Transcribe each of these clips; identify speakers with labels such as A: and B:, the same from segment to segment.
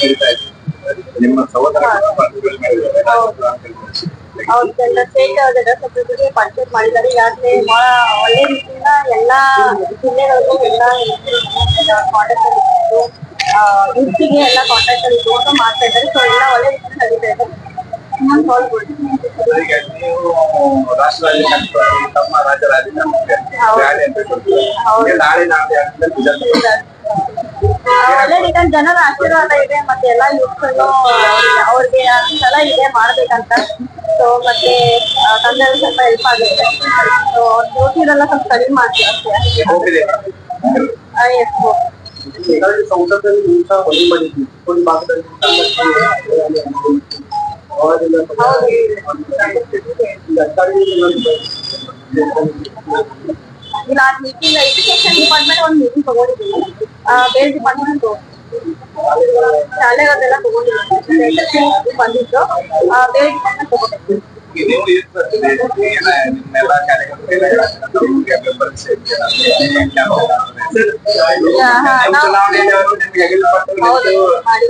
A: ನಡೀತಾ ಇದೆ ನಿಮ್ಮ ಸಹೋದರ.
B: ಅವ್ರಿಗೆಲ್ಲ ಸ್ಟೇಟ್ ಜನಸಂಖ್ಯೆಗೆ ಪರ್ಚೇಸ್ ಮಾಡಿದ್ದಾರೆ. ಈಗಾಗಲೇ ಬಹಳ ಒಳ್ಳೆ ರೀತಿಯಿಂದ ಎಲ್ಲಾ ಜಿಲ್ಲೆಗಳಿಗೂ ಎಲ್ಲ ಕಾಂಟ್ಯಾಕ್ಟ್ ಇದ್ದು ಯುವತಿಗೆ ಎಲ್ಲ ಕಾಂಟ್ಯಾಕ್ಟ್ ಅಲ್ಲಿ ಇದ್ದು ಮಾಡ್ತಾ ಇದ್ದಾರೆ. ಸೊ ಎಲ್ಲ ಒಳ್ಳೆ ರೀತಿಯಿಂದ ನಡೀತಾ ಇದೆ. ನಾನು
A: ನೀವು ರಾಷ್ಟ್ರ
B: ಒಳ್ಳೆ ಜನರ ಆಶೀರ್ವಾದ ಇದೆ ಮತ್ತೆ ಎಲ್ಲಾ ಯೂತ್ಗಳು ಅವ್ರಿಗೆ ಸಲ ಇದೆ ಮಾಡ್ಬೇಕಂತ ಸೊ ಮತ್ತೆ ತಂದೆ ಸ್ವಲ್ಪ ಹೆಲ್ಪ್ ಆಗುತ್ತೆ ಸೊ ಓದಿರೋಲ್ಲ ಸ್ವಲ್ಪ ಕಡಿಮೆ ಮಾಡ್ತೀವಿ ಇಲ್ಲ ಮೀಟಿಂಗ್ ಎಜುಕೇಶನ್ ಡಿಪಾರ್ಟ್ಮೆಂಟ್ ಒಂದು ಮೀಟಿಂಗ್ ತಗೊಂಡಿದ್ದೀನಿ ಆ, ಬಂದಿತ್ತು. ಶಾಲೆಗಳನ್ನೆಲ್ಲ ತಗೊಂಡಿದ್ದೀವಿ ಬಂದಿತ್ತು. ಆ, ಬೇರೆ ಡಿಪಾರ್ಟ್ಮೆಂಟ್.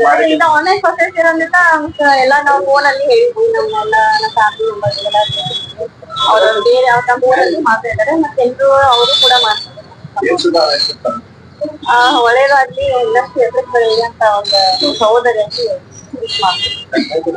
A: ಮಾಡಿ
B: ಆನ್ಲೈನ್ ಪ್ರೊಸೆಸ್ ಇರೋದ್ರಿಂದ ಎಲ್ಲ ನಾವು ಫೋನ್ ಅಲ್ಲಿ ಹೇಳಿದ್ವಿ. ನಮ್ಮೆಲ್ಲ ನಮ್ಮ ಫ್ಯಾಮಿಲಿ ಮೆಂಬರ್ಸ್ ಎಲ್ಲ ಅವರು ಬೇರೆ ಯಾವ ನಮ್ಮ ಊರಲ್ಲಿ ಮಾತಾಡಿದ್ದಾರೆ ಮತ್ತೆ ಎಲ್ಲರೂ ಅವರು ಕೂಡ ಮಾಡ್ತಾರೆ? ಆ, ಒಳ್ಳೇದಾಗ್ಲಿ ಇನ್ನಷ್ಟು ಎದುರು ಅಂತ ಒಂದು ಸಹೋದರಿ ಅಂತ ಮಾಡ್ತೀನಿ